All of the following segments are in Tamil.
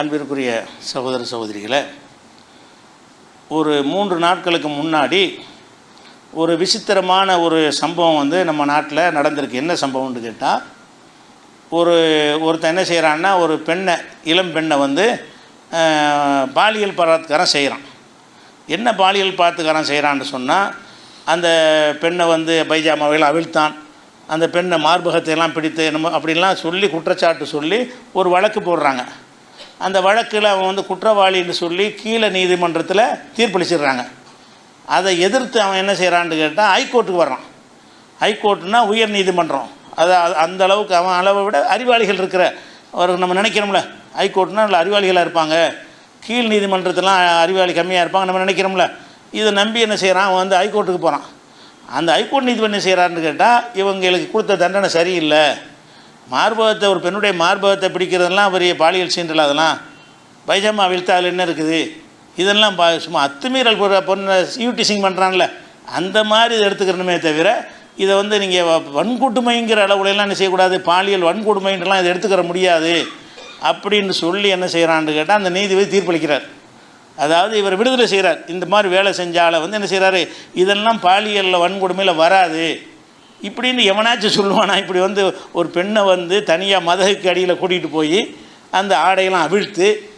அன்பிற்குரிய சகோதர சகோதரிகளை ஒரு மூன்று நாட்களுக்கு முன்னாடி ஒரு விசித்திரமான ஒரு சம்பவம் வந்து நம்ம நாட்டில் நடந்திருக்கு. என்ன சம்பவம்னு கேட்டால் ஒரு ஒருத்தன் என்ன செய்கிறான்னா ஒரு பெண்ணை இளம் பெண்ணை வந்து பாலியல் பலாத்காரம் செய்கிறான் என்ன பாலியல் பலாத்காரம் செய்கிறான்னு சொன்னால் அந்த பெண்ணை வந்து பைஜாமாவையில் அவிழ்த்தான். அந்த பெண்ணை மார்பகத்தை எல்லாம் பிடித்து என்னமோ அப்படிலாம் சொல்லி குற்றச்சாட்டு சொல்லி ஒரு வழக்கு போடுறாங்க. அந்த வழக்கில் அவன் வந்து குற்றவாளின்னு சொல்லி கீழே நீதிமன்றத்தில் தீர்ப்பளிச்சிடுறாங்க. அதை எதிர்த்து அவன் என்ன செய்கிறான்னு கேட்டால் ஹைகோர்ட்டுக்கு வர்றான். ஹைகோர்ட்டுனா உயர் நீதிமன்றம். அது அது- அந்த அளவுக்கு அவன் அளவை விட அறிவாளிகள் இருக்கிற ஒரு நம்ம நினைக்கிறோம்ல. ஹைகோர்ட்னா நல்ல அறிவாளிகளாக இருப்பாங்க. கீழ் நீதிமன்றத்திலாம் அறிவாளி கம்மியாக இருப்பாங்க நம்ம நினைக்கிறோம்ல. இதை நம்பி என்ன செய்கிறான் அவன் வந்து ஹைகோர்ட்டுக்கு போகிறான் அந்த ஹைகோர்ட் நீதிபதி என்ன செய்கிறான்னு கேட்டால் இவங்களுக்கு கொடுத்த தண்டனை சரியில்லை. மார்பகத்தை ஒரு பெண்ணுடைய மார்பகத்தை பிடிக்கிறதெல்லாம் பெரிய பாலியல் சீன்றல் அதெல்லாம். பைஜாமா விழுத்தா அதில் என்ன இருக்குது? இதெல்லாம் பா சும்மா அத்துமீறல் பொண்ணு பொண்ணை யூட்டிசிங் பண்ணுறான்ல அந்த மாதிரி இதை எடுத்துக்கிறணுமே தவிர இதை வந்து நீங்கள் வன்கொடுமைங்கிற அளவுலலாம் என்ன செய்யக்கூடாது? பாலியல் வன்கொடுமைன்றலாம் இதை எடுத்துக்கிற முடியாது. அப்படின்னு சொல்லி என்ன செய்கிறான்னு கேட்டால் அந்த நீதிபதி தீர்ப்பளிக்கிறார். அதாவது இவர் விடுதலை செய்கிறார் இந்த மாதிரி வேலை செஞ்சால வந்து என்ன செய்கிறாரு இதெல்லாம் பாலியலில் வன்கொடுமையில் வராது. இப்படின்னு எவனாச்சும் சொல்லுவானா? இப்படி வந்து ஒரு பெண்ணை வந்து தனியாக மதகுக்கு அடியில் கூட்டிகிட்டு போய் அந்த ஆடையெல்லாம் அவிழ்த்து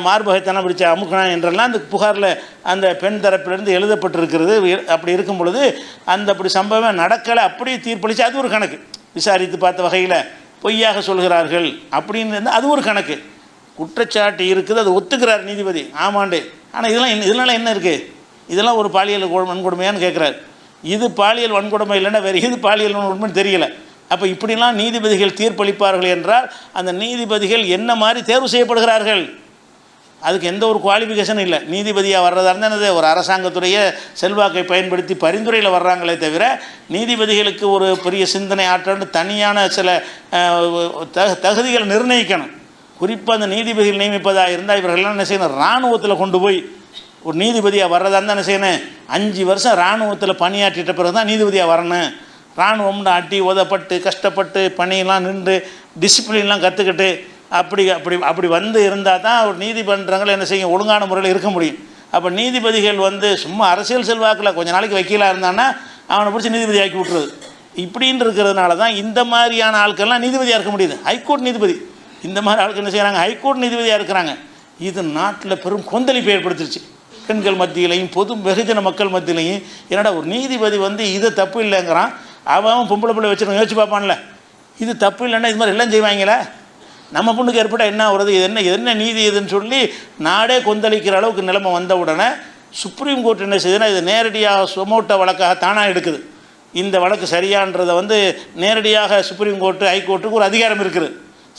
மார்பகத்தனம் பிடிச்ச அமுக்கணும் என்றெல்லாம் அந்த புகாரில் அந்த பெண் தரப்பிலிருந்து எழுதப்பட்டிருக்கிறது. அப்படி இருக்கும் பொழுது அந்த அப்படி சம்பவம் நடக்கலை அப்படியே தீர்ப்பளித்து அது ஒரு கணக்கு. விசாரித்து பார்த்த வகையில் பொய்யாக சொல்கிறார்கள் அப்படின்னு இருந்தால் அது ஒரு கணக்கு. குற்றச்சாட்டு இருக்குது அது ஒத்துக்கிறார் நீதிபதி. ஆமாண்டு. ஆனால் இதெல்லாம் என்ன இதனால என்ன இருக்குது இதெல்லாம் ஒரு பாலியல் கொ- வன்கொடுமையான்னு கேட்குறாரு இது பாலியல் வன்கொடுமை இல்லைன்னா வேறு எது பாலியல் வன்கொடுமைன்னு தெரியல. அப்போ இப்படிலாம் நீதிபதிகள் தீர்ப்பளிப்பார்கள் என்றால் அந்த நீதிபதிகள் என்ன மாதிரி தேர்வு செய்யப்படுகிறார்கள்? அதுக்கு எந்த ஒரு குவாலிஃபிகேஷனும் இல்லை. நீதிபதியாக வர்றதா இருந்தால் என்னது? ஒரு அரசாங்கத்துடைய செல்வாக்கை பயன்படுத்தி பரிந்துரையில் வர்றாங்களே தவிர நீதிபதிகளுக்கு ஒரு பெரிய சிந்தனை ஆற்றல் தனியான சில தக தகுதிகளை நிர்ணயிக்கணும். குறிப்பாக அந்த நீதிபதிகள் நியமிப்பதாக இருந்தால் இவர்கள்லாம் என்ன செய்யணும்? இராணுவத்தில் கொண்டு போய் ஒரு நீதிபதியாக வர்றதா இருந்தால் என்ன செய்யணும்? அஞ்சு வருஷம் இராணுவத்தில் பணியாற்றிட்ட பிறகு தான் நீதிபதியாக வரணும். இராணுவம்னு அட்டி உதப்பட்டு கஷ்டப்பட்டு பணியெல்லாம் நின்று டிசிப்ளின்லாம் கற்றுக்கிட்டு அப்படி அப்படி அப்படி வந்து இருந்தால் தான் ஒரு நீதிமன்றங்கள் என்ன செய்யும்? ஒழுங்கான முறையில் இருக்க முடியும். அப்போ நீதிபதிகள் வந்து சும்மா அரசியல் செல்வாக்கில் கொஞ்சம் நாளைக்கு வக்கீலாக இருந்தான்னா அவனை பிடிச்சி நீதிபதி ஆக்கி விட்டுறது இப்படின்னு இருக்கிறதுனால தான் இந்த மாதிரியான ஆட்கள்லாம் நீதிபதியாக இருக்க முடியுது. ஹைகோர்ட் நீதிபதி. இந்த மாதிரி ஆட்கள் என்ன செய்கிறாங்க ஹைகோர்ட் நீதிபதியாக இருக்கிறாங்க. இது நாட்டில் பெரும் கொந்தளிப்பை ஏற்படுத்திருச்சு. பெண்கள் மத்தியிலையும் பொது வெகுஜன மக்கள் மத்தியிலையும் என்னடா ஒரு நீதிபதி வந்து இது தப்பு இல்லைங்கிறான்? அவன் அவன் பொம்பளை பிள்ளை வச்சுருக்கோம் யோசிச்சு பார்ப்பான்ல. இது தப்பு இல்லைன்னா இது மாதிரி எல்லாம் செய்வாங்களே? நம்ம பொண்ணுக்கு ஏற்பட்டால் என்ன வருது இது என்ன என்ன நீதி இதுன்னு சொல்லி நாடே கொந்தளிக்கிற அளவுக்கு நிலைமை வந்த உடனே சுப்ரீம் கோர்ட் என்ன செய்யுதுன்னா இது நேரடியாக சுமோட்ட வழக்காக தானாக எடுக்குது. இந்த வழக்கு சரியான்றதை வந்து நேரடியாக சுப்ரீம் கோர்ட்டு ஹைகோர்ட்டுக்கு ஒரு அதிகாரம் இருக்குது.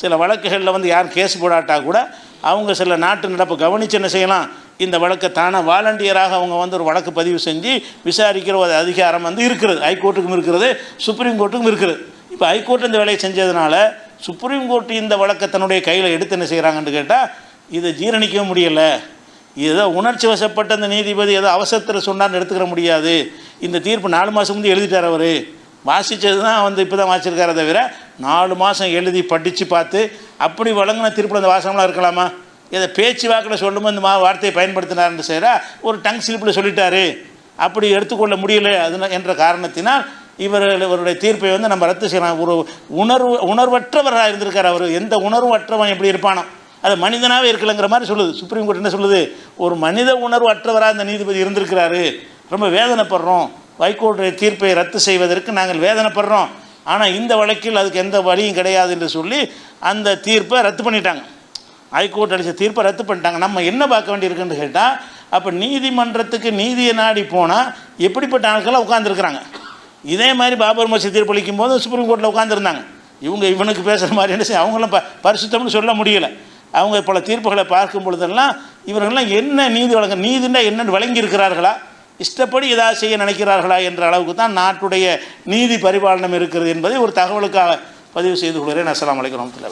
சில வழக்குகளில் வந்து யார் கேஸ் போடாட்டா கூட அவங்க சில நாட்டு நடப்பு கவனித்து என்ன செய்யலாம்? இந்த வழக்கை தானே வாலண்டியராக அவங்க வந்து ஒரு வழக்கு பதிவு செஞ்சு விசாரிக்கிற ஒரு அதிகாரம் வந்து இருக்கிறது. ஹைகோர்ட்டுக்கும் இருக்கிறது சுப்ரீம் கோர்ட்டுக்கும் இருக்கிறது. இப்போ ஹைகோர்ட் இந்த வேலையை செஞ்சதுனால சுப்ரீம் கோர்ட் இந்த வழக்கை தன்னுடைய கையில் எடுத்து என்ன செய்கிறாங்கன்னு கேட்டால் இதை ஜீரணிக்கவே முடியலை. ஏதோ உணர்ச்சி வசப்பட்ட அந்த நீதிபதி ஏதோ அவசரத்தில் சொன்னார்னு எடுத்துக்கிற முடியாது. இந்த தீர்ப்பு நாலு மாதம் முந்தைய எழுதிட்டார் அவர். வாசித்தது தான் வந்து இப்போ தான் வாசிச்சிருக்காரே தவிர நாலு மாதம் எழுதி படித்து பார்த்து அப்படி வழங்கின தீர்ப்பில் அந்த வாசகம்லாம் இருக்கலாமா? இதை பேச்சு வாக்கில் சொல்லும்போது இந்த மா வார்த்தையை பயன்படுத்தினார்னு செய்கிற ஒரு டங் ஸ்லிப்பில் சொல்லிட்டாரு. அப்படி எடுத்துக்கொள்ள முடியல அது என்ற காரணத்தினால் இவர் இவருடைய தீர்ப்பை வந்து நம்ம ரத்து செய்யலாம். ஒரு உணர்வு உணர்வற்றவராக இருந்திருக்கார் அவர். எந்த உணர்வு அற்றவன் எப்படி இருப்பானோ. அது மனிதனாகவே இருக்கலைங்கிற மாதிரி சொல்லுது. சுப்ரீம் கோர்ட் என்ன சொல்லுது? ஒரு மனித உணர்வு அற்றவராக அந்த நீதிபதி இருந்திருக்கிறாரு. ரொம்ப வேதனைப்படுறோம். ஹைகோர்ட்டுடைய தீர்ப்பை ரத்து செய்வதற்கு நாங்கள் வேதனைப்படுறோம். ஆனால் இந்த வழக்கில் அதுக்கு எந்த வழியும் கிடையாது என்று சொல்லி அந்த தீர்ப்பை ரத்து பண்ணிட்டாங்க. ஹைகோர்ட் அடித்த தீர்ப்பை ரத்து பண்ணிட்டாங்க. நம்ம என்ன பார்க்க வேண்டியிருக்குன்னு கேட்டால் அப்போ நீதிமன்றத்துக்கு நீதியை நாடி போனால் எப்படிப்பட்ட ஆட்கள்லாம் உட்காந்துருக்குறாங்க இதே மாதிரி பாபர் மசி தீர்ப்பளிக்கும் போது சுப்ரீம் கோர்ட்டில் உட்காந்துருந்தாங்க இவங்க இவனுக்கு பேசுகிற மாதிரி என்ன செய்ய அவங்களும் ப பரிசுத்தம்னு சொல்ல முடியலை. அவங்க பல தீர்ப்புகளை பார்க்கும் பொழுதெல்லாம் இவர்கள்லாம் என்ன நீதி வழங்க நீதினா என்னென்னு வழங்கி இருக்கிறார்களா இஷ்டப்படி ஏதாவது செய்ய நினைக்கிறார்களா என்ற அளவுக்கு தான் நாட்டுடைய நீதி பரிபாலனம் இருக்கிறது என்பதை ஒரு தகவலுக்காக பதிவு செய்து கொள்கிறேன். அஸ்லாம் அலைக்கும் வரமத்துல